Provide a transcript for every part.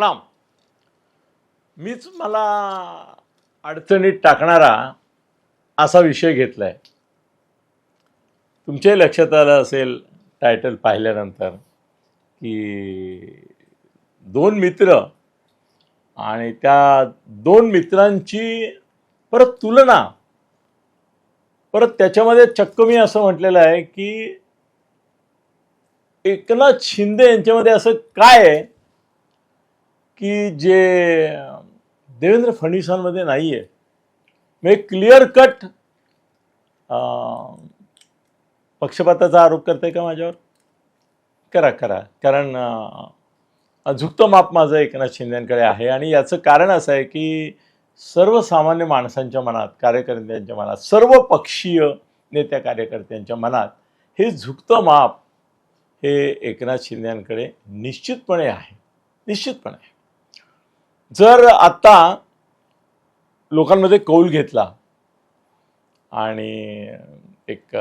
प्रणाम मीच मला अडचणीत टाकणारा असा विषय घेतला आहे तुमच्याही लक्षात आलं असेल टायटल पाहिल्यानंतर की दोन मित्र आणि त्या दोन मित्रांची परत तुलना परत त्याच्यामध्ये चक्क मी असं म्हटलेलं आहे की एकनाथ शिंदे यांच्यामध्ये असं काय आहे? की जे देवेंद्र फडणवीसांमध्ये नाही आहे मी क्लिअर कट पक्षपाताचा आरोप करताय का माझ्यावर? करा करा. कारण झुकतं माप माझं एकनाथ शिंदेकडे आहे आणि याचं कारण असं आहे की सर्वसामान्य माणसांच्या मनात कार्यकर्त्यांच्या मनात सर्व पक्षीय नेत्या कार्यकर्त्यांच्या मनात हे झुकतं माप हे एकनाथ शिंदेकडे निश्चितपणे आहे. निश्चितपणे. आहे जर आत्ता लोकांमध्ये कौल घेतला आणि एक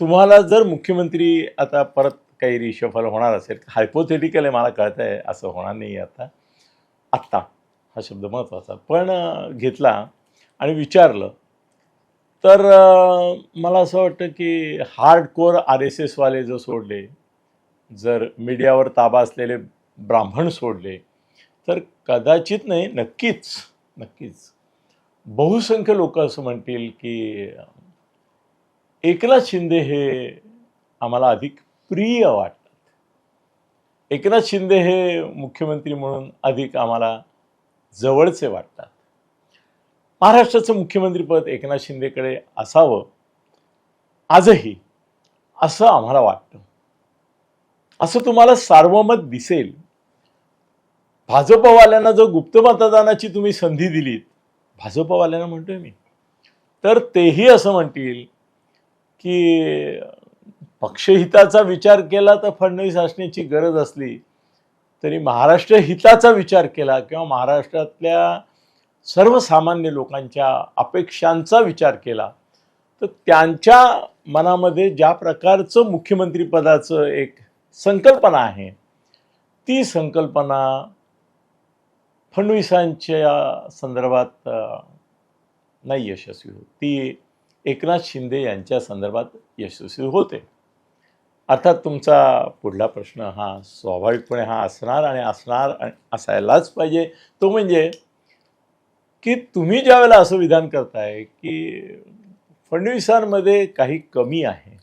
तुम्हाला जर मुख्यमंत्री आता परत काही रिशफल होणार असेल हायपोथेटिकल आहे मला कळत आहे असं होणार नाही आता. आत्ता हा शब्द महत्त्वाचा पण घेतला आणि विचारलं तर मला असं वाटतं की हार्ड कोर आर एस एसवाले जर सोडले जर मीडियावर ताबा असलेले ब्राह्मण सोडले तर कदाचित नाही नक्कीच नक्कीच. बहुसंख्य लोक असं म्हणतील की एकनाथ शिंदे हे आम्हाला अधिक प्रिय वाटतात. एकनाथ शिंदे हे मुख्यमंत्री म्हणून अधिक आम्हाला जवळचे वाटतात. महाराष्ट्राचं मुख्यमंत्रीपद एकनाथ शिंदेकडे असावं आजही असं आम्हाला वाटतं. असं तुम्हाला सार्वमत दिसेल. भाजपवाल्यांना जर गुप्त मतदानाची तुम्ही संधी दिलीत भाजपवाल्यांना म्हणतोय मी तर तेही असं म्हणतील की पक्षहिताचा विचार केला तर फडणवीस असण्याची गरज असली तरी महाराष्ट्र हिताचा विचार केला किंवा महाराष्ट्रातल्या सर्वसामान्य लोकांच्या अपेक्षांचा विचार केला तर त्यांच्या मनामध्ये ज्या प्रकारचं मुख्यमंत्रीपदाचं एक संकल्पना आहे ती संकल्पना फडणवीसांच्या संदर्भात नाही यशस्वी होत. ती एकनाथ शिंदे यांच्या संदर्भात यशस्वी होते. अर्थात तुमचा पुढला प्रश्न हा स्वाभाविकपणे हा असणार आणि असणार असायलाच पाहिजे. तो म्हणजे की तुम्ही ज्या वेळेला असं विधान करताय की फडणवीसांमध्ये काही कमी आहे.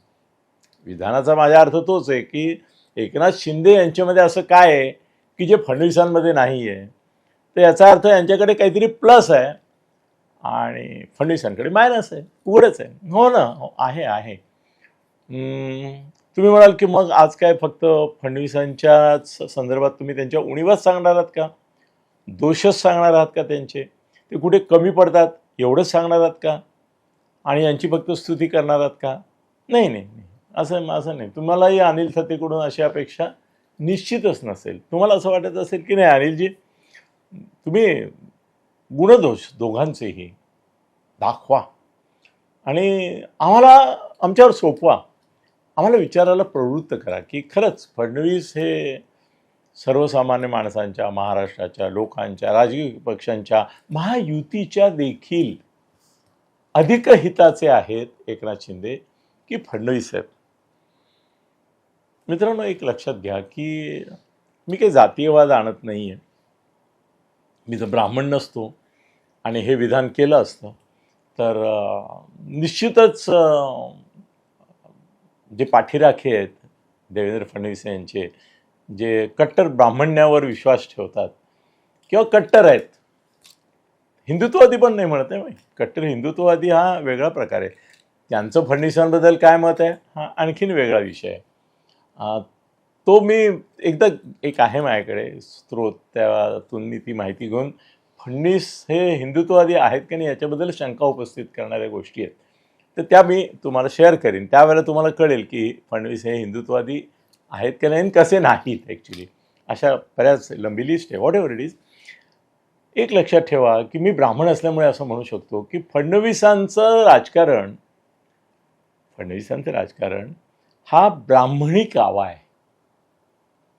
विधानाचा माझा अर्थ तोच आहे की एकनाथ शिंदे यांच्यामध्ये असं काय आहे की जे फडणवीसांमध्ये नाही आहे तर याचा अर्थ यांच्याकडे काहीतरी प्लस आहे. आणि फडणवीसांकडे मायनस आहे. उघडच आहे. हो ना? हो आहे आहे. तुम्ही म्हणाल की मग आज काय फक्त फडणवीसांच्याच संदर्भात तुम्ही त्यांच्या उणीवाच सांगणार आहात का? दोषच सांगणार आहात का त्यांचे? ते कुठे कमी पडतात? एवढंच सांगणार आहात का? आणि यांची फक्त स्तुती करणार आहात का? नाही नाही नाही. असं असं नाही. तुम्हालाही अनिल थतेकडून अशी अपेक्षा निश्चितच नसेल. तुम्हाला असं वाटत असेल की नाही अनिलजी? तुम्ही गुणदोष दोघांचेही दाखवा. आणि आम्हाला आमच्यावर सोपवा. आम्हाला विचारायला प्रवृत्त करा की खरंच फडणवीस हे सर्वसामान्य माणसांच्या महाराष्ट्राच्या लोकांच्या राजकीय पक्षांच्या महायुतीच्या देखील अधिक हिताचे आहेत एकनाथ शिंदे की फडणवीस आहेत. मित्रांनो एक लक्षात घ्या की मी काही जातीयवाद आणत नाही आहे मी जर ब्राह्मण नसतो आणि हे विधान केलं असतं तर निश्चितच जे पाठीराखे आहेत देवेंद्र फडणवीस यांचे जे कट्टर ब्राह्मण्यावर विश्वास ठेवतात किंवा कट्टर आहेत हिंदुत्ववादी पण नाही म्हणत आहे कट्टर हिंदुत्ववादी हा वेगळा प्रकार आहे. त्यांचं फडणवीसांबद्दल काय मत आहे? हा आणखीन वेगळा विषय आहे. तो मी एकदा एक आहे माझ्याकडे स्रोत त्यातून मी ती माहिती घेऊन फडणीस हे हिंदुत्ववादी आहेत की नाही याच्याबद्दल शंका उपस्थित करणाऱ्या गोष्टी आहेत. तर त्या मी तुम्हाला शेअर करीन. त्यावेळेला तुम्हाला कळेल की फडणवीस हे हिंदुत्ववादी आहेत की नाही आणि कसे नाहीत ॲक्च्युली अशा बऱ्याच लंबी लिस्ट आहे व्हॉट एव्हर इट इज एक लक्षात ठेवा की मी ब्राह्मण असल्यामुळे असं म्हणू शकतो की फडणवीसांचं राजकारण फडणवीसांचं राजकारण हा ब्राह्मणी कावा आहे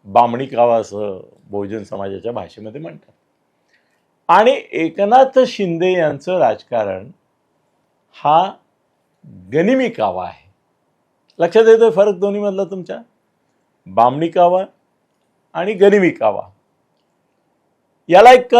बामणी कावा असं बहुजन समाजाच्या भाषेमध्ये म्हणतात. आणि एकनाथ शिंदे यांचं राजकारण हा गनिमी कावा आहे. लक्षात येतोय फरक दोन्हीमधला तुमच्या? बामणी कावा आणि गनिमी कावा. याला एक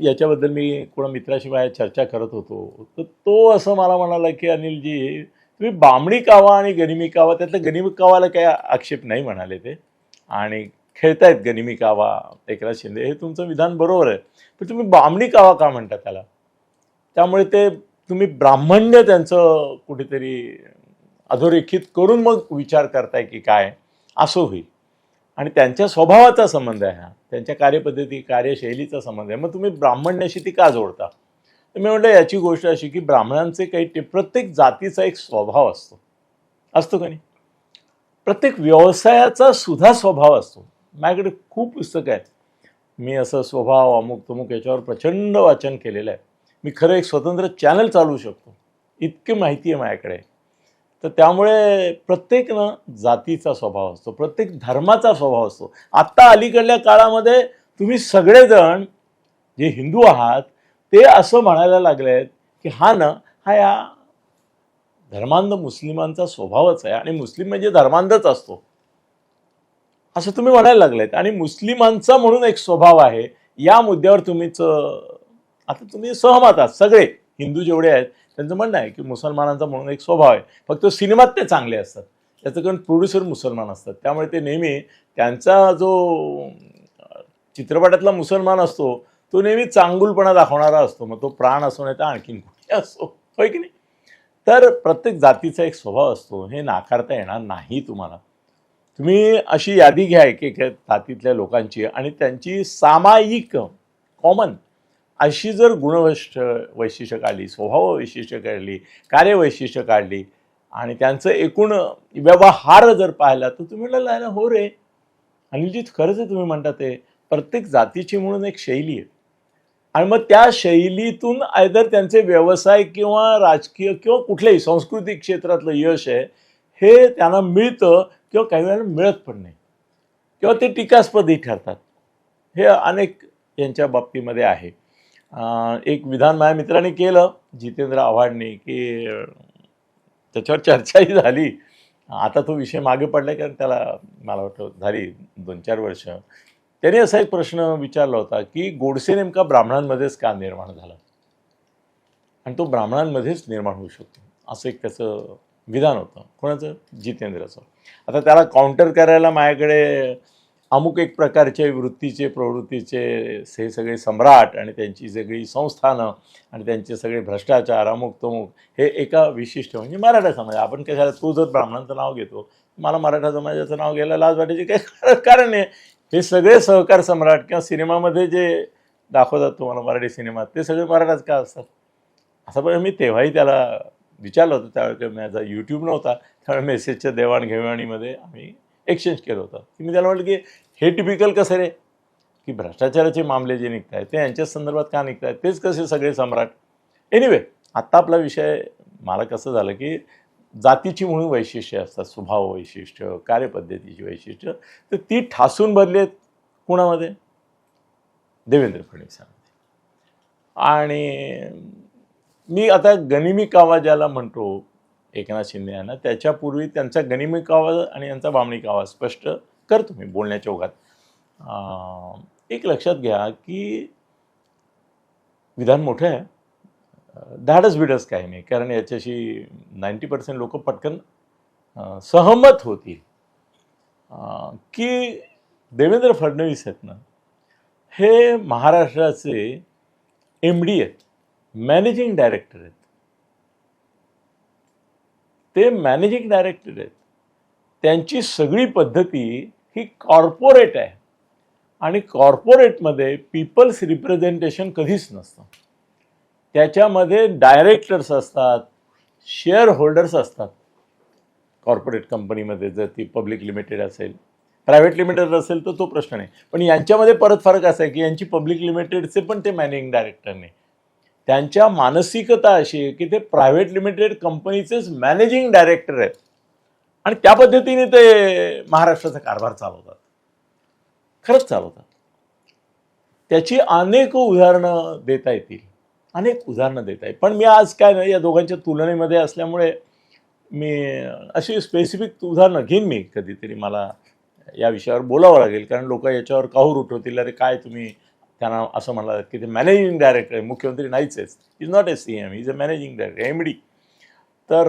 याच्याबद्दल मी कोणा मित्राशिवाय चर्चा करत होतो. तर तो असं मला म्हणाला की अनिलजी तुम्ही बामणी कावा आणि गनिमी कावा त्यातलं गनिमी कावाला काही आक्षेप नाही म्हणाले ते. आणि खेळतायत गनिमी कावा एकनाथ शिंदे हे तुमचं विधान बरोबर आहे. पण तुम्ही बामणी कावा का म्हणता त्याला? त्यामुळे ते तुम्ही ब्राह्मण्य त्यांचं कुठेतरी अधोरेखित करून मग विचार करताय की काय? असं होईल. आणि त्यांच्या स्वभावाचा संबंध आहे हा. त्यांच्या कार्यपद्धती कार्यशैलीचा संबंध आहे. मग तुम्ही ब्राह्मण्याशी ती का जोडता? तर मी म्हटलं याची गोष्ट अशी की ब्राह्मणांचे काही ते प्रत्येक जातीचा एक स्वभाव असतो. असतो का नाही? प्रत्येक व्यवसायाचा सुद्धा स्वभाव असतो. माझ्याकडे खूप पुस्तकं आहेत. मी असं स्वभाव अमुक तमुक याच्यावर प्रचंड वाचन केलेलं आहे. मी खरं एक स्वतंत्र चॅनल चालवू शकतो. इतकी माहिती आहे माझ्याकडे. तर त्यामुळे प्रत्येक ना जातीचा स्वभाव असतो. प्रत्येक धर्माचा स्वभाव असतो. आत्ता अलीकडल्या काळामध्ये तुम्ही सगळेजण जे हिंदू आहात ते असं म्हणायला लागले आहेत की हा ना हा या धर्मांध मुस्लिमांचा स्वभावच आहे आणि मुस्लिम म्हणजे धर्मांधच असतो. असं तुम्ही म्हणायला लागलेत. आणि मुस्लिमांचा म्हणून एक स्वभाव आहे. या मुद्द्यावर तुम्हीच आता तुम्ही सहमत आहात. सगळे हिंदू जेवढे आहेत त्यांचं म्हणणं आहे की मुसलमानांचा म्हणून एक स्वभाव आहे. फक्त सिनेमात ते चांगले असतात. त्याचं कारण प्रोड्युसर मुसलमान असतात. त्यामुळे ते नेहमी त्यांचा जो चित्रपटातला मुसलमान असतो तो नेहमी चांगुलपणा दाखवणारा असतो. मग तो प्राण असो नाही तर आणखीन कुठे असो. होय की नाही? तर प्रत्येक जातीचा एक स्वभाव असतो. हे नाकारता येणार नाही तुम्हाला. तुम्ही अशी यादी घ्या एक एक जातीतल्या लोकांची आणि त्यांची सामायिक कॉमन अशी जर गुणवैशिष्ट वैशिष्ट्य काढली स्वभाव वैशिष्ट्य काढली कार्यवैशिष्ट्य काढली आणि त्यांचं एकूण व्यवहार जर पाहिला तर तुम्ही म्हणाला हो रे अनिलजीत खरंच तुम्ही म्हणता ते. प्रत्येक जातीची म्हणून एक शैली आहे. आणि मग त्या शैलीतून आयदर त्यांचे व्यवसाय किंवा राजकीय किंवा कुठल्याही सांस्कृतिक क्षेत्रातलं यश आहे हे त्यांना मिळतं किंवा काही वेळेला मिळत पण नाही. किंवा ते टीकास्पदही ठरतात. हे अनेक यांच्या बाबतीमध्ये आहे. एक विधान माझ्या मित्राने केलं जितेंद्र आव्हाडने की त्याच्यावर चर्चाही झाली. आता तो विषय मागे पडला कारण त्याला मला वाटतं झाली दोन चार वर्ष. त्याने असा एक प्रश्न विचारला होता की गोडसे नेमका ब्राह्मणांमध्येच का निर्माण झाला? आणि तो ब्राह्मणांमध्येच निर्माण होऊ शकतो असं एक त्याचं विधान होतं. कोणाचं? जितेंद्रचं. आता त्याला काउंटर करायला माझ्याकडे अमुक एक प्रकारचे वृत्तीचे प्रवृत्तीचे हे सगळे सम्राट आणि त्यांची सगळी संस्थानं आणि त्यांचे सगळे भ्रष्टाचार अमुक तमुक हे एका विशिष्ट म्हणजे मराठा समाज. आपण कशाला तू जर ब्राह्मणांचं नाव घेतो मला मराठा समाजाचं नाव घ्यायला लाज वाटायची. काही कारण आहे. हे सगळे सहकार सम्राट किंवा सिनेमामध्ये जे दाखवतात तुम्हाला मराठी सिनेमात ते सगळे मराठाच का असतात? असं पण मी तेव्हाही त्याला विचारलं होतं. त्यावेळी माझा यूट्यूब नव्हता. त्यावेळी मेसेजच्या देवाणघेवाणीमध्ये आम्ही एक्सचेंज केलं होतं. की मी त्याला म्हटलं की हे टिपिकल कसं रे? की भ्रष्टाचाराचे मामले जे निघत आहेत ते यांच्याच संदर्भात का निघत आहेत तेच कसे सगळे सम्राट? एनिवे आत्ता आपला विषय मला कसं झालं की जातीची म्हणून वैशिष्ट्य असतात स्वभाव वैशिष्ट्य कार्यपद्धतीची वैशिष्ट्य तर ती ठासून भरली आहेत कुणामध्ये? देवेंद्र फडणवीसांमध्ये. आणि मी आता गनिमी कावा ज्याला म्हणतो एकनाथ शिंदे यांना त्याच्यापूर्वी त्यांचा गनिमी कावा आणि यांचा बामणी कावा स्पष्ट करतो मी बोलण्याच्या ओघात. एक लक्षात घ्या की विधान मोठं आहे. धाडस बिडस काही नाही कारण याच्याशी नाईंटी पर्सेंट लोक पटकन सहमत होतील. की देवेंद्र फडणवीस आहेत ना हे महाराष्ट्राचे एम डी आहेत मॅनेजिंग डायरेक्टर आहेत. ते मॅनेजिंग डायरेक्टर आहेत. त्यांची सगळी पद्धती ही कॉर्पोरेट आहे. आणि कॉर्पोरेटमध्ये पीपल्स रिप्रेझेंटेशन कधीच नसतं. त्याच्यामध्ये डायरेक्टर्स असतात शेअर होल्डर्स असतात कॉर्पोरेट कंपनीमध्ये जर ती पब्लिक लिमिटेड असेल प्रायव्हेट लिमिटेड असेल तर तो प्रश्न नाही. पण यांच्यामध्ये परत फरक असा आहे की यांची पब्लिक लिमिटेडचे पण ते मॅनेजिंग डायरेक्टर नाही. त्यांच्या मानसिकता अशी आहे की ते प्रायव्हेट लिमिटेड कंपनीचेच मॅनेजिंग डायरेक्टर आहेत. आणि त्या पद्धतीने ते महाराष्ट्राचा कारभार चालवतात. खरंच चालवतात. त्याची अनेक उदाहरणं देता येतील. अनेक उदाहरणं देत आहे पण मी आज काय नाही या दोघांच्या तुलनेमध्ये असल्यामुळे मी अशी स्पेसिफिक उदाहरणं घेईन मी कधीतरी. मला या विषयावर बोलावं लागेल. कारण लोक याच्यावर काहूर उठवतील? अरे काय तुम्ही त्यांना असं म्हणलं की ते मॅनेजिंग डायरेक्टर आहे. मुख्यमंत्री नाहीच आहेत. Is not a C M is a managing director M D तर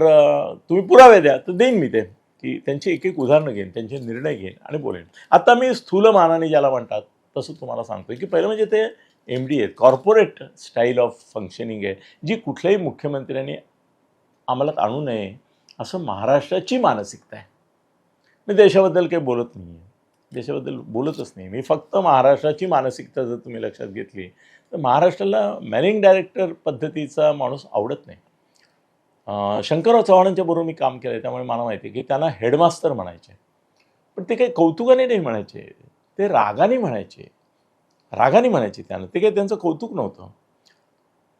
तुम्ही पुरावे द्या. तर देईन मी ते. की त्यांची एक एक उदाहरणं घेईन त्यांचे निर्णय घेईन आणि बोलेन. आता मी स्थूल मानाने ज्याला म्हणतात तसं तुम्हाला सांगतो की पहिलं म्हणजे ते एम डी आहेत कॉर्पोरेट स्टाईल ऑफ फंक्शनिंग आहे जी कुठल्याही मुख्यमंत्र्यांनी अंमलात आणू नये असं महाराष्ट्राची मानसिकता आहे. मी देशाबद्दल काही बोलत नाही आहे देशाबद्दल बोलतच नाही. मी फक्त महाराष्ट्राची मानसिकता जर तुम्ही लक्षात घेतली तर महाराष्ट्राला मॅनिंग डायरेक्टर पद्धतीचा माणूस आवडत नाही. शंकरराव चव्हाणांच्या बरोबर मी काम केलं आहे त्यामुळे मला माहिती आहे की त्यांना हेडमास्तर म्हणायचे. पण ते काही कौतुकाने नाही म्हणायचे. ते रागाने म्हणायचे. रागाने म्हणायची त्यांना. ते काही त्यांचं कौतुक नव्हतं.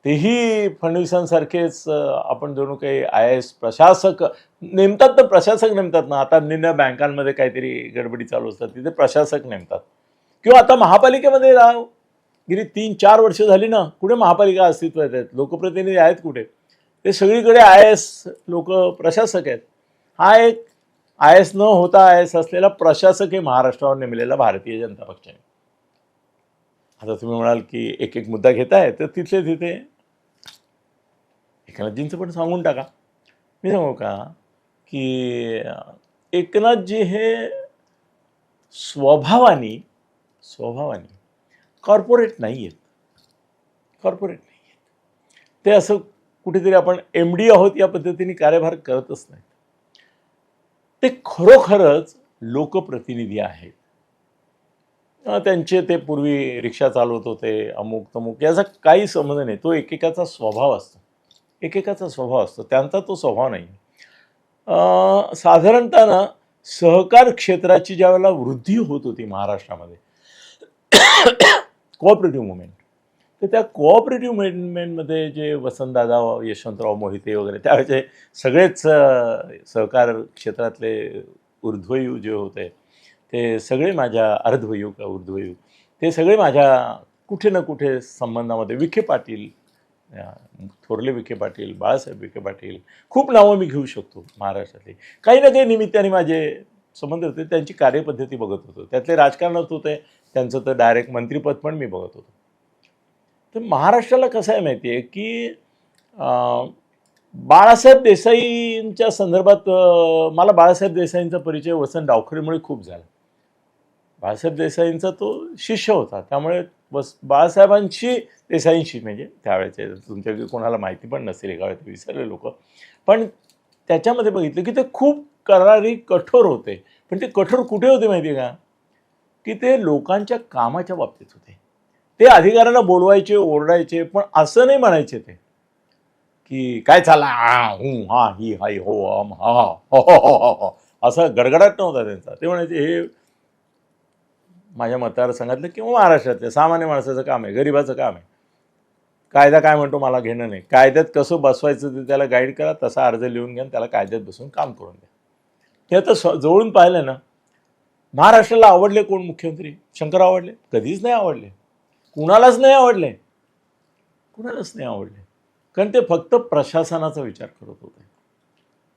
तेही फडणवीसांसारखेच आपण जणू काही आय एस प्रशासक नेमतात तर प्रशासक नेमतात ना. आता निम्या बँकांमध्ये काहीतरी गडबडी चालू असतात तिथे प्रशासक नेमतात. किंवा आता महापालिकेमध्ये राव गेली तीन चार वर्ष झाली ना कुठे महापालिका अस्तित्वात आहेत? लोकप्रतिनिधी आहेत कुठे? ते सगळीकडे आय एस लोक प्रशासक आहेत. हा एक आय एस न होता आय एस असलेला प्रशासक हे महाराष्ट्रावर नेमलेला भारतीय जनता पक्षाने. आता तुम्ही म्हणाल की एक एक मुद्दा घेताय तर तिथले तिथे. एकनाथजींचं पण सांगून टाका. मी सांगू का की एकनाथजी हे स्वभावाने स्वभावाने कॉर्पोरेट नाही आहेत कॉर्पोरेट नाही आहेत ते असं कुठेतरी आपण एम डी आहोत या पद्धतीने कार्यभार करतच नाहीत. ते खरोखरच लोकप्रतिनिधी आहेत. त्यांचे ते पूर्वी रिक्षा चालवत होते अमुक तमुक याचा काही संबंध नाही. तो एकेकाचा स्वभाव असतो. एकेकाचा स्वभाव असतो. त्यांचा तो स्वभाव नाही. साधारणतः ना सहकार क्षेत्राची ज्यावेळेला वृद्धी होत होती महाराष्ट्रामध्ये कोऑपरेटिव्ह मुवमेंट तर त्या कोऑपरेटिव्ह मुवमेंटमध्ये जे वसंतदादा यशवंतराव मोहिते वगैरे त्यावेळेचे सगळेच सहकार क्षेत्रातले ऊर्ध्वयू जे होते ते सगळे माझ्या अर्धवयू का ऊर्ध्वयू ते सगळे माझ्या कुठे ना कुठे संबंधामध्ये. विखे पाटील थोरले विखे पाटील बाळासाहेब विखे पाटील खूप नावं मी घेऊ शकतो महाराष्ट्रातली. काही ना काही निमित्ताने माझे संबंध होते त्यांची कार्यपद्धती बघत होतो. त्यातले राजकारणात होते त्यांचं तर डायरेक्ट मंत्रिपद पण मी बघत होतो. तर महाराष्ट्राला कसं आहे माहिती आहे की बाळासाहेब देसाईंच्या संदर्भात मला बाळासाहेब देसाईंचा परिचय वसंत डावखरेमुळे खूप झाला. बाळासाहेब देसाईंचा तो शिष्य होता. त्यामुळे बस बाळासाहेबांशी देसाईंशी म्हणजे त्यावेळेचे तुमच्या कोणाला माहिती पण नसेल एका वेळेत विसरले लोक. पण त्याच्यामध्ये बघितलं की ते खूप करारी कठोर होते. पण ते कठोर कुठे होते माहिती आहे का? की ते लोकांच्या कामाच्या बाबतीत होते. ते अधिकाऱ्यांना बोलवायचे ओरडायचे पण असं नाही म्हणायचे ते. की काय चालला? हू हा ही हाय हो आम हा हो हो हो हो. हो. असं गडगडाट नव्हता त्यांचा. ते म्हणायचे हे माझ्या मतदारसंघातलं किंवा महाराष्ट्रातलं सामान्य माणसाचं काम आहे गरिबाचं काम आहे. कायदा काय म्हणतो मला घेणं नाही. कायद्यात कसं बसवायचं ते त्याला गाईड करा तसा अर्ज लिहून घ्या आणि त्याला कायद्यात बसून काम करून द्या. हे आता स्व- जवळून पाहिलं ना महाराष्ट्राला आवडले कोण मुख्यमंत्री? शंकर आवडले? कधीच नाही आवडले. कुणालाच नाही आवडले. कुणालाच नाही आवडले. कारण ते फक्त प्रशासनाचा विचार करत होते.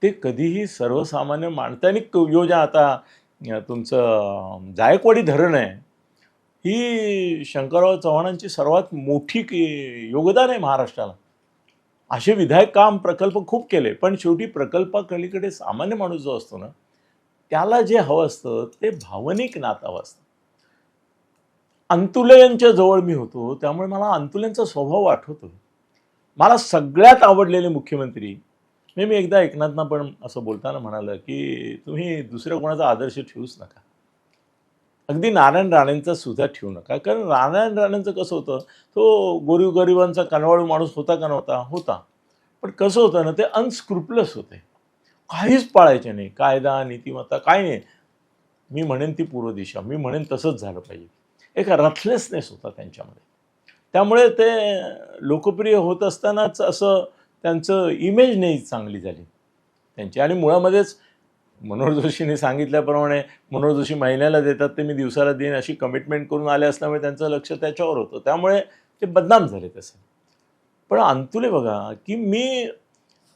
ते कधीही सर्वसामान्य माणसांनी योजना आता तुमचं जायकवाडी धरण आहे. ही शंकरराव चव्हाणांची सर्वात मोठी योगदान आहे महाराष्ट्राला. असे विधायक काम प्रकल्प खूप केले पण शेवटी प्रकल्पाकडीकडे सामान्य माणूस जो असतो ना त्याला जे हवं असतं ते भावनिक नातं हवं असतं. अंतुलयांच्या जवळ मी होतो त्यामुळे मला अंतुल्यांचा स्वभाव आठवतो. मला सगळ्यात आवडलेले मुख्यमंत्री मी मी एकदा एकनाथना पण असं बोलताना म्हणालं की तुम्ही दुसऱ्या कोणाचा आदर्श ठेवूच नका. अगदी नारायण राणेंचा सुद्धा ठेवू नका. कारण नारायण राणेंचं कसं होतं तो गोरीव गरिबांचा कनवाळू माणूस होता का नव्हता? होता. पण कसं होतं ना ते अनस्क्रुपलस होते. काहीच पाळायचे नाही. कायदा नीतिमत्ता काय नाही. मी म्हणेन ती पूर्व दिशा. मी म्हणेन तसंच झालं पाहिजे. एक रथलेसनेस होता त्यांच्यामध्ये. त्यामुळे ते लोकप्रिय होत असतानाच असं त्यांचं इमेज नाही चांगली झाली. त्यांची. आणि मुळामध्येच मनोहर जोशीने सांगितल्याप्रमाणे मनोहर जोशी महिन्याला देतात ते मी दिवसाला देईन अशी कमिटमेंट करून आले असल्यामुळे त्यांचं लक्ष त्याच्यावर होतं. त्यामुळे ते बदनाम झाले तसे. पण अंतुले बघा की मी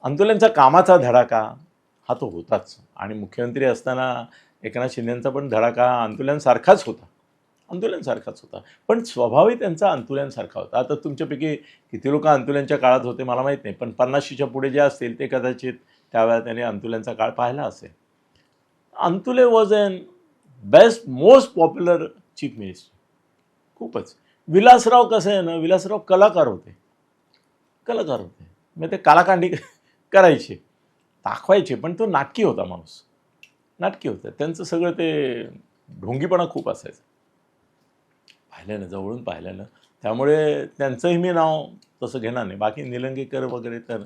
अंतुल्यांचा कामाचा धडाका हा तो होताच. आणि मुख्यमंत्री असताना एकनाथ शिंदेंचा पण धडाका अंतुल्यांसारखाच होता. अंतुल्यांसारखाच होता. पण स्वभावही त्यांचा अंतुल्यांसारखा होता. आता तुमच्यापैकी किती लोक अंतुल्यांच्या काळात होते मला माहीत नाही पण पन्नाशीच्या पुढे जे असतील ते कदाचित त्यावेळेला त्याने अंतुल्यांचा काळ पाहिला असेल. Antulay was an best most popular chief minister खूपच. विलासराव कसं आहे ना विलासराव कलाकार होते. कलाकार होते. मग ते कलाकांडी करायचे दाखवायचे पण तो नाटकी होता माणूस. नाटकी होतं. त्यांचं सगळं ते ढोंगीपणा खूप असायचं. पाहिल्यानं जवळून पाहिल्यानं त्यामुळे त्यांचंही मी नाव तसं घेणार नाही. बाकी निलंगेकर वगैरे तर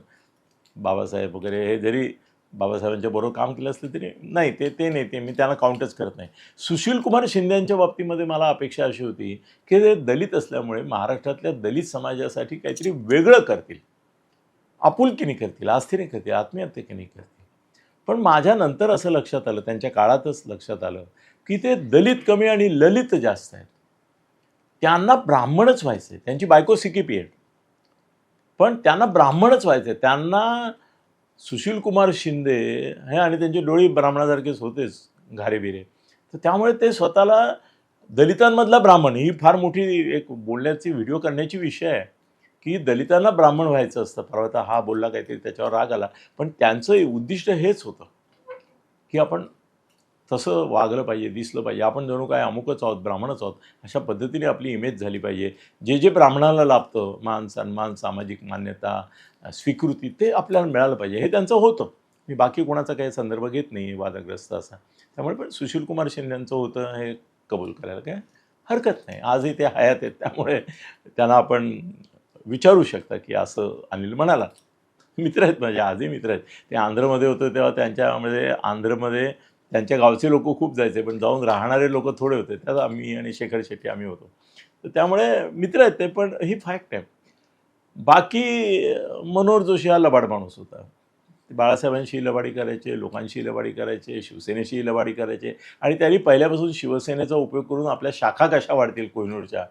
बाबासाहेब वगैरे हे जरी बाबासाहेबांच्या बरोबर काम केलं असलं तरी नाही ते ते नाही ते मी त्यांना काउंटच करत नाही. सुशील कुमार शिंदेच्या बाबतीमध्ये मला अपेक्षा अशी होती की ते दलित असल्यामुळे महाराष्ट्रातल्या दलित समाजासाठी काहीतरी वेगळं करतील. आपुलकीने करतील आस्थेने करतील आत्मीयतेने करतील. पण माझ्यानंतर असं लक्षात आलं त्यांच्या काळातच लक्षात आलं की ते दलित कमी आणि ललित जास्त आहेत. त्यांना ब्राह्मणच व्हायचे. त्यांची बायको सिकी पण त्यांना ब्राह्मणच व्हायचे. त्यांना सुशील कुमार शिंदे हे आणि त्यांचे डोळे ब्राह्मणासारखेच होतेच घारेबिरे. तर त्यामुळे ते स्वतःला दलितांमधला ब्राह्मण ही फार मोठी एक बोलण्याची व्हिडिओ करण्याची विषय आहे की दलितांना ब्राह्मण व्हायचं असतं. परवा आता हा बोलला काहीतरी त्याच्यावर राग आला. पण त्यांचं उद्दिष्ट हेच होतं की आपण तसं वागलं पाहिजे दिसलं पाहिजे. आपण जणू काय अमुकच आहोत ब्राह्मणच आहोत अशा पद्धतीने आपली इमेज झाली पाहिजे. जे जे ब्राह्मणाला लाभतं मान सन्मान सामाजिक मान्यता स्वीकृती ते आपल्याला मिळालं पाहिजे. हे त्यांचं होतं. मी बाकी कोणाचा काही संदर्भ घेत नाही वादग्रस्त असा. त्यामुळे पण सुशील कुमार शिंदेचं होतं हे कबूल करायला काय हरकत नाही. आजही ते हयात आहेत त्यामुळे त्यांना आपण विचारू शकता की असं अनिल म्हणाला. मित्र आहेत माझे आजही मित्र आहेत. ते आंध्रमध्ये होतं तेव्हा त्यांच्यामध्ये आंध्रमध्ये त्यांच्या गावचे लोक खूप जायचे पण जाऊन राहणारे लोक थोडे होते. त्यात आम्ही आणि शेखर शेट्टी आम्ही होतो. तर त्यामुळे मित्र आहेत ते पण ही फॅक्ट आहे. बाकी मनोहर जोशी हा लबाड माणूस होता. ते बाळासाहेबांशी लबाडी करायचे लोकांशी लबाडी करायचे शिवसेनेशी लबाडी करायचे. आणि त्यांनी पहिल्यापासून शिवसेनेचा उपयोग करून आपल्या शाखा कशा वाढतील कोहिनूरच्या?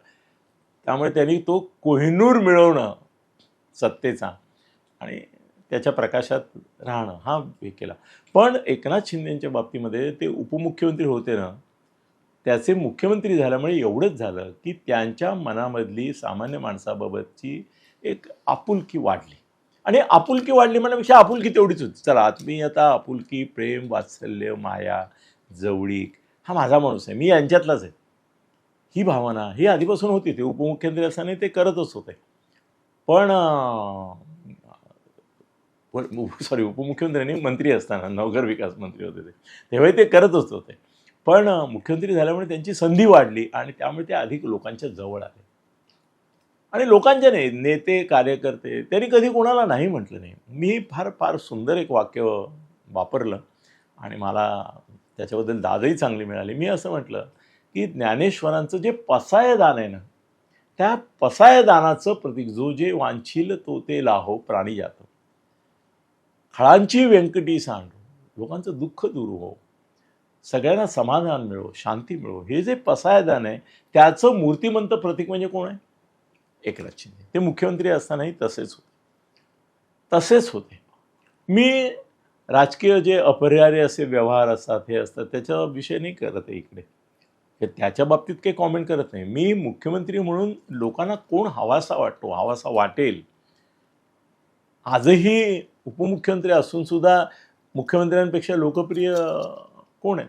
त्यामुळे त्यांनी तो कोहिनूर मिळवणं सत्तेचा. आणि त्याच्या प्रकाशात राहणं हा हे केला. पण एकनाथ शिंदेच्या बाबतीमध्ये ते उपमुख्यमंत्री होते ना त्याचे मुख्यमंत्री झाल्यामुळे एवढंच झालं की त्यांच्या मनामधली सामान्य माणसाबाबतची एक आपुलकी वाढली. आणि आपुलकी वाढली म्हणण्यापेक्षा आपुलकी तेवढीच होती. चला आत्मीयता आपुलकी प्रेम वात्सल्य माया जवळीक हा माझा माणूस आहे मी यांच्यातलाच आहे. ही भावना ही आधीपासून होती. ते उपमुख्यमंत्री असताना ते करतच होते. पण पण सॉरी उपमुख्यमंत्र्यांनी मंत्री असताना नवघर विकास मंत्री होते ते. तेव्हाही ते करतच होते पण मुख्यमंत्री झाल्यामुळे त्यांची संधी वाढली आणि त्यामुळे ते अधिक लोकांच्या जवळ आले. आणि लोकांच्या नाही नेते कार्यकर्ते त्यांनी कधी कोणाला नाही म्हटलं नाही. मी फार फार सुंदर एक वाक्य वापरलं आणि मला त्याच्याबद्दल दादही चांगली मिळाली. मी असं म्हटलं की ज्ञानेश्वरांचं जे पसायदान आहे ना त्या पसायदानाचं प्रतीक जो जे वांछील तो ते लाहो प्राणी जातो. खळांची व्यंकटी सांडू लोकांचं दुःख दूर हो. सगळ्यांना समाधान मिळो शांती मिळो. हे जे पसायदान आहे त्याचं मूर्तिमंत प्रतीक म्हणजे कोण आहे? एकनाथ शिंदे. ते मुख्यमंत्री असतानाही तसेच होते. तसेच होते. मी राजकीय जे अपरिहार्य असे व्यवहार असतात हे असतात त्याचा विषय नाही करत आहे इकडे. त्याच्या बाबतीत काही कॉमेंट करत नाही. मी मुख्यमंत्री म्हणून लोकांना कोण हवासा वाटतो हवासा वाटेल आजही उपमुख्यमंत्री असून सुद्धा मुख्यमंत्र्यांपेक्षा लोकप्रिय कोण आहे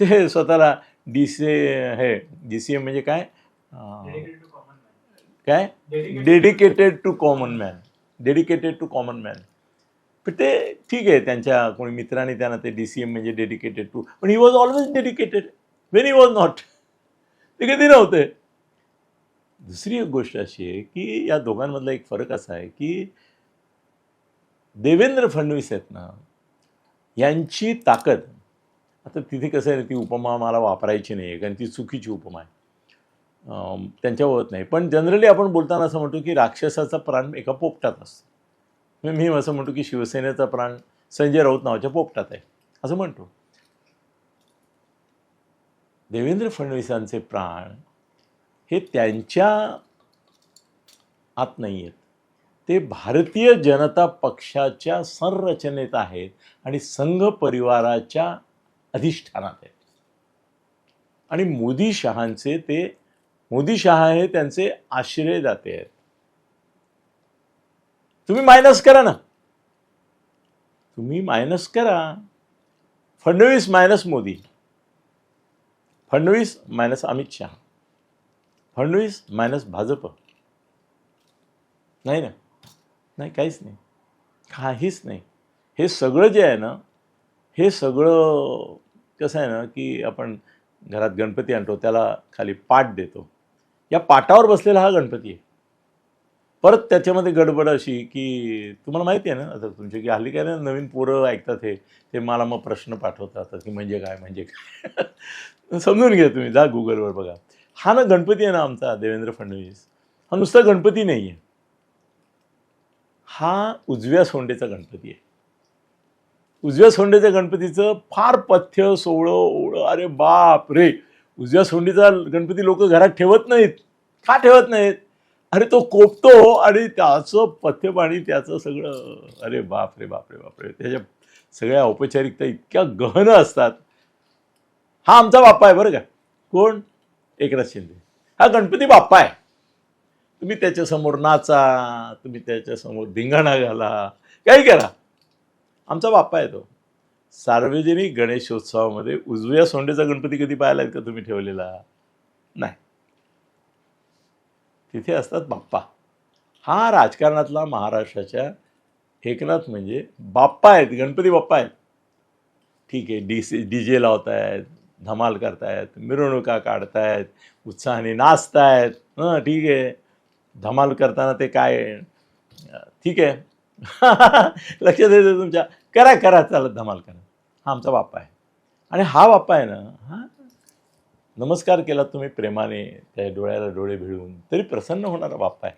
ते स्वतःला डी सी हे डी सी एम म्हणजे काय? काय? Dedicated to common man dedicated to common man पण ते ठीक आहे त्यांच्या कोणी मित्रांनी त्यांना ते डी सी एम म्हणजे डेडिकेटेड टू पण he was always dedicated when he was not ते कधी नव्हते. दुसरी एक गोष्ट अशी आहे की या दोघांमधला एक फरक असा आहे की देवेंद्र फडणवीस आहेत ना यांची ताकद आता तिथे कसं आहे ती उपमा मला वापरायची नाही आहे कारण ती चुकीची उपमा आहे. त्यांच्या होत नाही. पण जनरली आपण बोलताना असं म्हणतो की राक्षसाचा प्राण एका पोपटात असतो. मी असं म्हणतो की शिवसेनेचा प्राण संजय राऊत नावाच्या पोपटात आहे. असं म्हणतो. देवेंद्र फडणवीसांचे प्राण हे त्यांच्या आत नाही आहेत ते भारतीय जनता पक्षाच्या संरचनेत आहेत आणि संघ परिवाराच्या अधिष्ठानात आहेत. आणि मोदी शहांचे ते मोदी शहा हे त्यांचे आश्रयदाते आहेत. तुम्ही मायनस करा ना. तुम्ही मायनस करा. Fadnavis minus Modi. Fadnavis minus Amit Shah. Fadnavis minus Bhajap. नाही ना? नाही काहीच नाही. काहीच नाही. हे सगळं जे आहे ना हे सगळं कसं आहे ना की आपण घरात गणपती आणतो त्याला खाली पाट देतो. या पाटावर बसलेला हा गणपती आहे. परत त्याच्यामध्ये गडबड अशी की तुम्हाला माहिती आहे ना आता तुमचे की हल्ली काय ना नवीन पोरं ऐकतात हे ते मला मग प्रश्न पाठवतात की म्हणजे काय म्हणजे काय. समजून घ्या तुम्ही जा गुगलवर बघा. हा ना गणपती आहे ना आमचा देवेंद्र फडणवीस. हा नुसता गणपती नाही आहे हा उजव्या सोंडेचा गणपती आहे. उजव्या सोंडेच्या गणपतीचं फार पथ्य सोळं ओळं अरे बाप रे! उजव्या सोंडीचा गणपती लोक घरात ठेवत नाहीत. का ठेवत नाहीत? अरे तो कोपतो आणि त्याचं पथ्य पाणी त्याचं सगळं. अरे बाप रे बाप रे बाप रे! त्याच्या सगळ्या औपचारिकता इतक्या गहन असतात. हा आमचा बाप्पा आहे बरं का? कोण? एकनाथ शिंदे. हा गणपती बाप्पा आहे. तुम्ही त्याच्यासमोर नाचा तुम्ही त्याच्यासमोर धिंगाणा घाला काही करा. आमचा बाप्पा आहे तो. सार्वजनिक गणेशोत्सवामध्ये उजव्या सोंडेचा गणपती कधी पाहिलाय का तुम्ही ठेवलेला? नाही. तिथे असतात बाप्पा. हा राजकारणातला महाराष्ट्राच्या एकनाथ म्हणजे बाप्पा आहेत गणपती बाप्पा आहेत. ठीक आहे डी सी डी जे लावतायत धमाल करतायत मिरवणुका काढतायत उत्साहाने नाचतायत. हां ठीक आहे. धमाल करताना ते काय? ठीक आहे. लक्षात येतं तुमच्या. करा करा चालत धमाल करा. हा आमचा बाप्पा आहे. आणि हा बाप्पा आहे ना हा? नमस्कार केला तुम्ही प्रेमाने त्या डोळ्याला डोळे भिळवून तरी प्रसन्न होणारा बाप्पा आहे.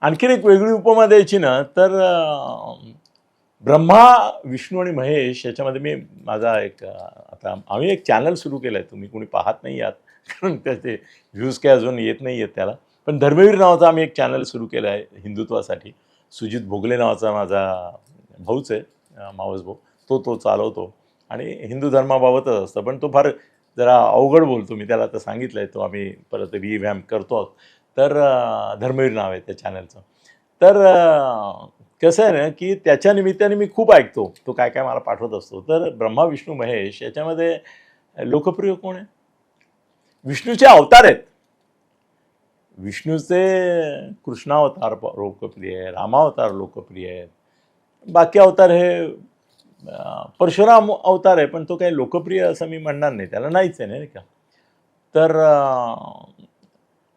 आणखीन एक वेगळी उपमा द्यायची ना तर ब्रह्मा विष्णू आणि महेश याच्यामध्ये मी माझा एक आता आम्ही एक चॅनल सुरू केलं आहे तुम्ही कोणी पाहत नाही आहात. कारण त्याचे व्ह्यूज काय अजून येत नाही आहेत त्याला. पण धर्मवीर नावाचा आम्ही एक चॅनल सुरू केलं आहे हिंदुत्वासाठी. सुजित भोगले नावाचा माझा भाऊच आहे मावस भाऊ. तो तो चालवतो. आणि हिंदू धर्माबाबतच असतं पण तो फार जरा अवघड बोलतो. मी त्याला आता सांगितलं आहे तो आम्ही परत रिव्हॅम्प करतो. आहोत तर धर्मवीर नाव आहे त्या चॅनलचं तर कसं आहे ना की त्याच्या निमित्ताने मी खूप ऐकतो. तो काय काय मला पाठवत असतो. तर ब्रह्मा विष्णू महेश याच्यामध्ये लोकप्रिय कोण आहे? विष्णूचे अवतार आहेत. विष्णूचे कृष्णावतार लोकप्रिय आहे रामावतार लोकप्रिय आहेत. बाकी अवतार हे परशुराम अवतार आहे पण तो काही लोकप्रिय असं मी म्हणणार नाही. त्याला नाहीच आहे नाही का? तर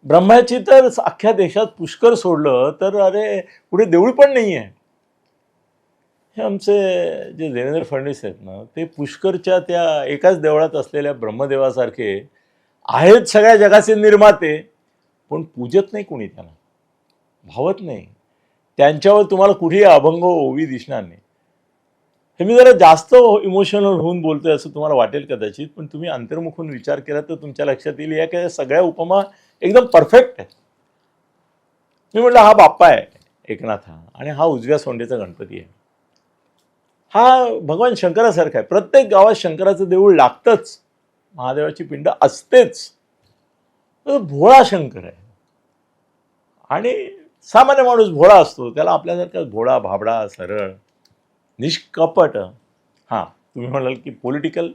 ब्रह्माची तर अख्ख्या देशात पुष्कर सोडलं तर अरे कुठे देऊळ पण नाही आहे. हे आमचे जे देवेंद्र फडणवीस आहेत ना ते पुष्करच्या त्या एकाच देवळात असलेल्या ब्रह्मदेवासारखे आहेत सगळ्या जगाचे निर्माते. पण पूजत नाही कोणी त्यांना भावत नाही. त्यांच्यावर तुम्हाला कुठेही अभंग ओवी दिसणार नाही. हे मी जरा जास्त इमोशनल होऊन बोलतोय असं तुम्हाला वाटेल कदाचित पण तुम्ही अंतर्मुखून विचार केला तर तुमच्या लक्षात येईल या काय सगळ्या उपमा एकदम परफेक्ट आहे मी म्हटलं हा बाप्पा आहे एकनाथ हा आणि हा उजव्या सोंडेचा गणपती आहे. हा भगवान शंकरासारखा आहे. प्रत्येक गावात शंकराचं देऊळ लागतंच. महादेवाची पिंड असतेच. भोळा शंकर आहे. आणि सामान्य माणूस भोळा असतो. त्याला आपल्यासारखा भोळा भाबडा सरळ निष्कपट हां तुम्ही म्हणाल की पॉलिटिकल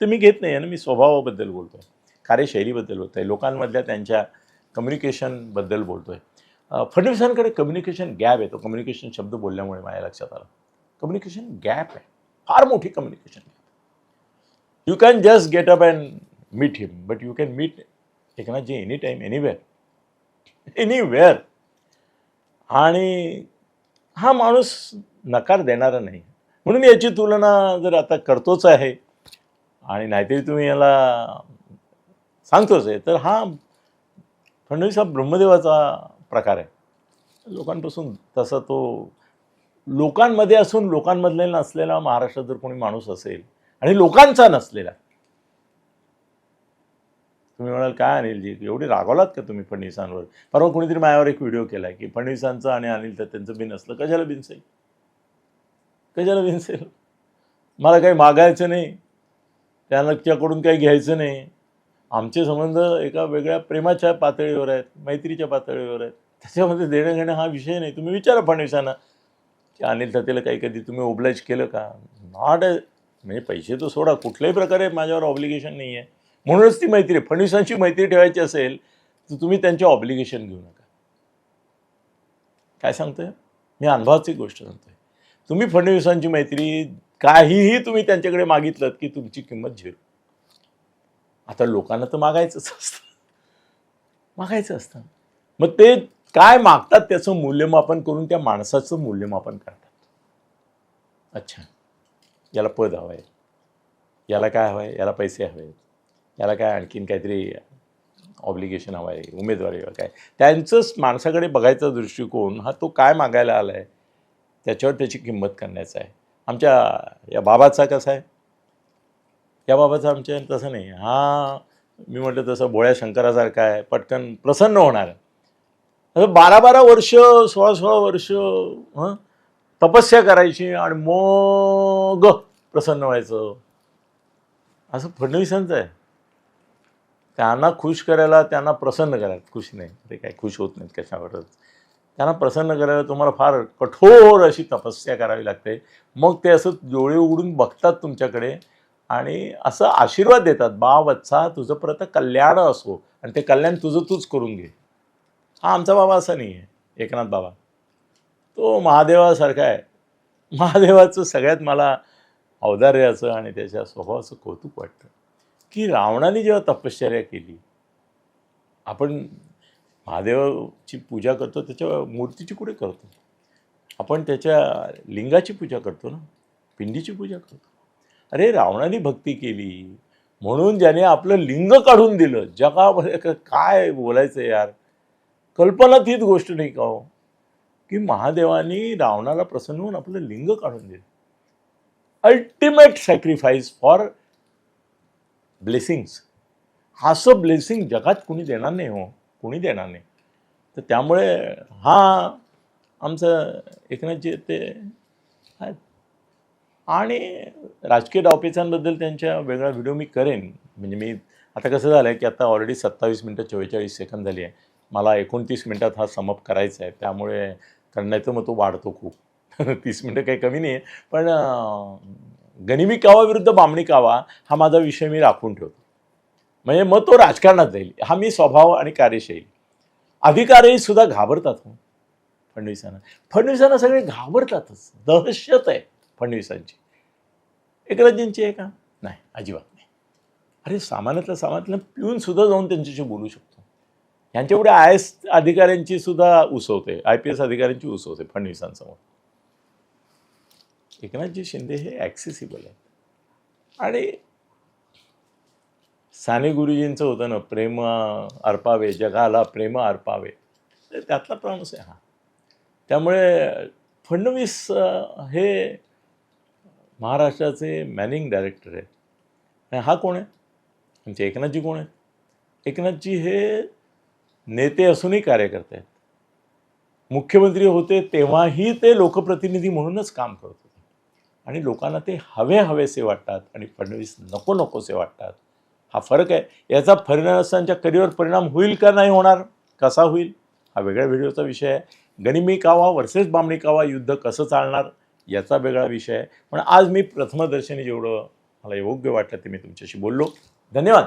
ते मी घेत नाही आहे ना मी स्वभावाबद्दल बोलतो आहे कार्यशैलीबद्दल बोलतो आहे लोकांमधल्या त्यांच्या कम्युनिकेशनबद्दल बोलतो आहे फडणवीसांकडे कम्युनिकेशन गॅप आहे. तो कम्युनिकेशन शब्द बोलल्यामुळे माझ्या लक्षात आला. कम्युनिकेशन गॅप आहे. फार मोठी communication gap you can just get up and meet him but you can meet Eknathji any time anywhere anywhere आणि हा माणूस नकार देणारा नाही. म्हणून याची तुलना जर आता करतोच आहे आणि नाहीतरी तुम्ही याला सांगतोच आहे तर हा फडणवीस हा ब्रह्मदेवाचा प्रकार आहे. लोकांपासून तसा तो लोकांमध्ये असून लोकांमधले नसलेला महाराष्ट्रात जर कोणी माणूस असेल आणि लोकांचा नसलेला तुम्ही म्हणाल काय अनिलजी एवढी रागवलात का तुम्ही फडणवीसांवर? परवा कोणीतरी माझ्यावर एक व्हिडिओ केला आहे की फडणवीसांचं आणि अनिल तर त्यांचं बिन असलं कशाला बिनसेल कशाला बिनसेल मला काही मागायचं नाही. त्यांच्याकडून काही घ्यायचं नाही. आमचे संबंध एका वेगळ्या प्रेमाच्या पातळीवर आहेत मैत्रीच्या पातळीवर आहेत. त्याच्यामध्ये देणं घेणं हा विषय नाही. तुम्ही विचारा फडणवीसांना. की अनिल ततेला काही कधी तुम्ही ओब्लाइज केलं का? नॉट म्हणजे पैसे तर सोडा. कुठल्याही प्रकारे माझ्यावर ऑब्लिगेशन नाही आहे म्हणूनच ती मैत्री फडणवीसांची मैत्री ठेवायची असेल तर तुम्ही त्यांचे ऑब्लिगेशन घेऊ नका. काय सांगतोय? मी अनुभवाची गोष्ट सांगतोय. तुम्ही फडणवीसांची मैत्री काहीही तुम्ही त्यांच्याकडे मागितलं की तुमची किंमत झिरो. आता लोकांना तर मागायचंच असतं. मागायचं असतं. मग ते काय मागतात त्याचं मूल्यमापन करून त्या माणसाचं मूल्यमापन करतात. अच्छा. याला पद हवं आहे याला काय हवं आहे याला पैसे हवे आहेत याला काय आणखीन काहीतरी ऑब्लिगेशन हवं आहे उमेदवारी हवं काय? त्यांचंच माणसाकडे बघायचा दृष्टिकोन हा तो काय मागायला आला आहे त्याच्यावर त्याची किंमत करण्याचा आहे. आमच्या या बाबाचा कसा आहे? या बाबाचा आमच्या तसं नाही. हा मी म्हटलं तसं भोळ्या शंकरासारखा आहे पटकन प्रसन्न होणार असं बारा बारा वर्ष सोळा सोळा वर्ष हं? तपस्या करायची आणि मग प्रसन्न व्हायचं. असं फडणवीसांचं आहे. त्यांना खुश करायला त्यांना प्रसन्न करायला खुश नाही. ते काय खुश होत नाहीत कशावरच. त्यांना प्रसन्न करायला तुम्हाला फार कठोर अशी तपस्या करावी लागते. मग ते असं डोळे उघडून बघतात तुमच्याकडे आणि असं आशीर्वाद देतात. बा वत्सा तुझं परत कल्याण असो आणि ते कल्याण तुझं तूच करून घे. हा आमचा बाबा असा नाही आहे. एकनाथ बाबा. तो महादेवासारखा आहे. महादेवाचं सगळ्यात मला औदार्याचं आणि त्याच्या स्वभावाचं कौतुक वाटतं. की रावणाने जेव्हा तपश्चर्या केली आपण महादेवाची पूजा करतो त्याच्या मूर्तीची कुठे करतो? आपण त्याच्या लिंगाची पूजा करतो ना? पिंडीची पूजा करतो. अरे रावणाने भक्ती केली म्हणून ज्याने आपलं लिंग काढून दिलं. जगामध्ये काय बोलायचं यार? कल्पनातीत गोष्ट नाही का हो? की महादेवानी रावणाला प्रसन्न होऊन आपलं लिंग काढून दिलं. Ultimate sacrifice for blessings. असं ब्लेसिंग जगात कुणी देणार नाही हो कुणी देणार नाही. तर त्यामुळे हा आमचं एकनाथजी ते आहेत. आणि राजकीय डावपेचांबद्दल त्यांच्या वेगळा व्हिडिओ मी करेन. म्हणजे मी आता कसं झालं आहे की आता ऑलरेडी सत्तावीस मिनटं चव्वेचाळीस सेकंद झाली आहे. मला एकोणतीस मिनटात हा समप करायचा आहे. त्यामुळे करण्याचं मग तो वाढतो खूप. तीस मिनटं काही कमी नाही आहे पण गनिमी कावा विरुद्ध बामणी कावा हा माझा विषय मी राखून ठेवतो. म्हणजे मग तो राजकारणात जाईल हा मी स्वभाव आणि कार्यशैली. अधिकारही सुद्धा घाबरतात हो फडणवीसांना. फडणवीसांना सगळे घाबरतातच दहशत आहे फडणवीसांची. एकनाथजींची आहे का? नाही अजिबात नाही. अरे सामान्यातल्या सामान्यातलं पिऊन सुद्धा जाऊन त्यांच्याशी बोलू शकतो. यांच्यापुढे आय एस अधिकाऱ्यांची सुद्धा उसवते आय पी एस अधिकाऱ्यांची उसवते फडणवीसांसमोर. एकनाथजी शिंदे हे ॲक्सेसिबल आहेत. आणि साने गुरुजींचं होतं ना प्रेम अर्पावे जगाला प्रेम अर्पावे. तर त्यातला प्रमाणच आहे हा. त्यामुळे फडणवीस हे महाराष्ट्राचे मॅनिंग डायरेक्टर आहेत. हा कोण आहे? आमचे एकनाथजी कोण आहेत? एकनाथजी हे नेते असूनही कार्यकर्ते आहेत. मुख्यमंत्री होते तेव्हाही ते लोकप्रतिनिधी म्हणूनच काम करत होते. आणि लोकांना ते हवे हवेसे वाटतात आणि फडणवीस नको नकोसे वाटतात. हा फरक आहे. याचा फडणवीसांच्या करिअरवर परिणाम होईल का नाही होणार? कसा होईल? हा वेगळ्या व्हिडिओचा विषय आहे. गनिमी कावा वर्सेस बामणी कावा युद्ध कसं चालणार? याचा वेगळा विषय आहे. पण आज मी प्रथमदर्शनी जेवढं मला योग्य वाटलं ते मी तुमच्याशी बोललो. धन्यवाद.